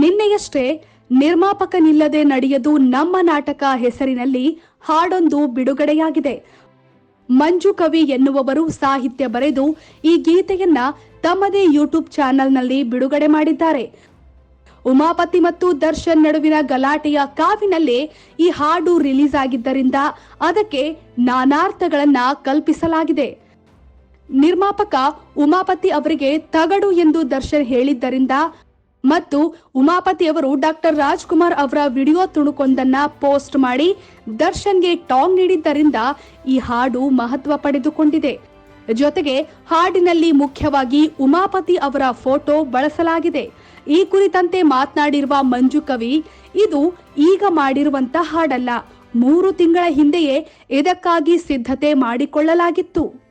ನಿನ್ನೆಯಷ್ಟೇ ನಿರ್ಮಾಪಕನಿಲ್ಲದೆ ನಡೆಯದು ನಮ್ಮ ನಾಟಕ ಹೆಸರಿನಲ್ಲಿ ಹಾಡೊಂದು ಬಿಡುಗಡೆಯಾಗಿದೆ. ಮಂಜು ಕವಿ ಎನ್ನುವವರು ಸಾಹಿತ್ಯ ಬರೆದು ಈ ಗೀತೆಯನ್ನ ತಮ್ಮದೇ ಯೂಟ್ಯೂಬ್ ಚಾನೆಲ್ನಲ್ಲಿ ಬಿಡುಗಡೆ ಮಾಡಿದ್ದಾರೆ. ಉಮಾಪತಿ ಮತ್ತು ದರ್ಶನ್ ನಡುವಿನ ಗಲಾಟೆಯ ಕಾವಿನಲ್ಲೇ ಈ ಹಾಡು ರಿಲೀಸ್ ಆಗಿದ್ದರಿಂದ ಅದಕ್ಕೆ ನಾನಾರ್ಥಗಳನ್ನ ಕಲ್ಪಿಸಲಾಗಿದೆ. ನಿರ್ಮಾಪಕ ಉಮಾಪತಿ ಅವರಿಗೆ ತಗಡು ಎಂದು ದರ್ಶನ್ ಹೇಳಿದ್ದರಿಂದ ಮತ್ತು ಉಮಾಪತಿ ಅವರು ಡಾಕ್ಟರ್ ರಾಜ್ಕುಮಾರ್ ಅವರ ವಿಡಿಯೋ ತುಣುಕೊಂದನ್ನ ಪೋಸ್ಟ್ ಮಾಡಿ ದರ್ಶನ್ಗೆ ಟಾಂಗ್ ನೀಡಿದ್ದರಿಂದ ಈ ಹಾಡು ಮಹತ್ವ ಪಡೆದುಕೊಂಡಿದೆ. ಜೊತೆಗೆ ಹಾಡಿನಲ್ಲಿ ಮುಖ್ಯವಾಗಿ ಉಮಾಪತಿ ಅವರ ಫೋಟೋ ಬಳಸಲಾಗಿದೆ. ಈ ಕುರಿತಂತೆ ಮಾತನಾಡಿರುವ ಮಂಜು ಕವಿ, ಇದು ಈಗ ಮಾಡಿರುವಂತ ಹಾಡಲ್ಲ. ಮೂರು ತಿಂಗಳ ಹಿಂದೆಯೇ ಇದಕ್ಕಾಗಿ ಸಿದ್ಧತೆ ಮಾಡಿಕೊಳ್ಳಲಾಗಿತ್ತು.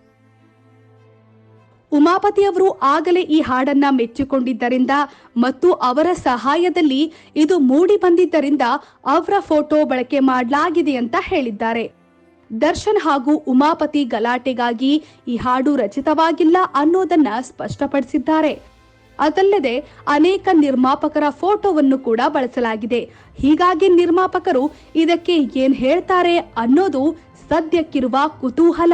ಉಮಾಪತಿ ಅವರು ಆಗಲೇ ಈ ಹಾಡನ್ನ ಮೆಚ್ಚಿಕೊಂಡಿದ್ದರಿಂದ ಮತ್ತು ಅವರ ಸಹಾಯದಲ್ಲಿ ಇದು ಮೂಡಿ ಬಂದಿದ್ದರಿಂದ ಅವರ ಫೋಟೋ ಬಳಕೆ ಮಾಡಲಾಗಿದೆ ಅಂತ ಹೇಳಿದ್ದಾರೆ. ದರ್ಶನ್ ಹಾಗೂ ಉಮಾಪತಿ ಗಲಾಟೆಗಾಗಿ ಈ ಹಾಡು ರಚಿತವಾಗಿಲ್ಲ ಅನ್ನೋದನ್ನ ಸ್ಪಷ್ಟಪಡಿಸಿದ್ದಾರೆ. ಅದಲ್ಲದೆ ಅನೇಕ ನಿರ್ಮಾಪಕರ ಫೋಟೋವನ್ನು ಕೂಡ ಬಳಸಲಾಗಿದೆ. ಹೀಗಾಗಿ ನಿರ್ಮಾಪಕರು ಇದಕ್ಕೆ ಏನ್ ಹೇಳ್ತಾರೆ ಅನ್ನೋದು ಸದ್ಯಕ್ಕಿರುವ ಕುತೂಹಲ.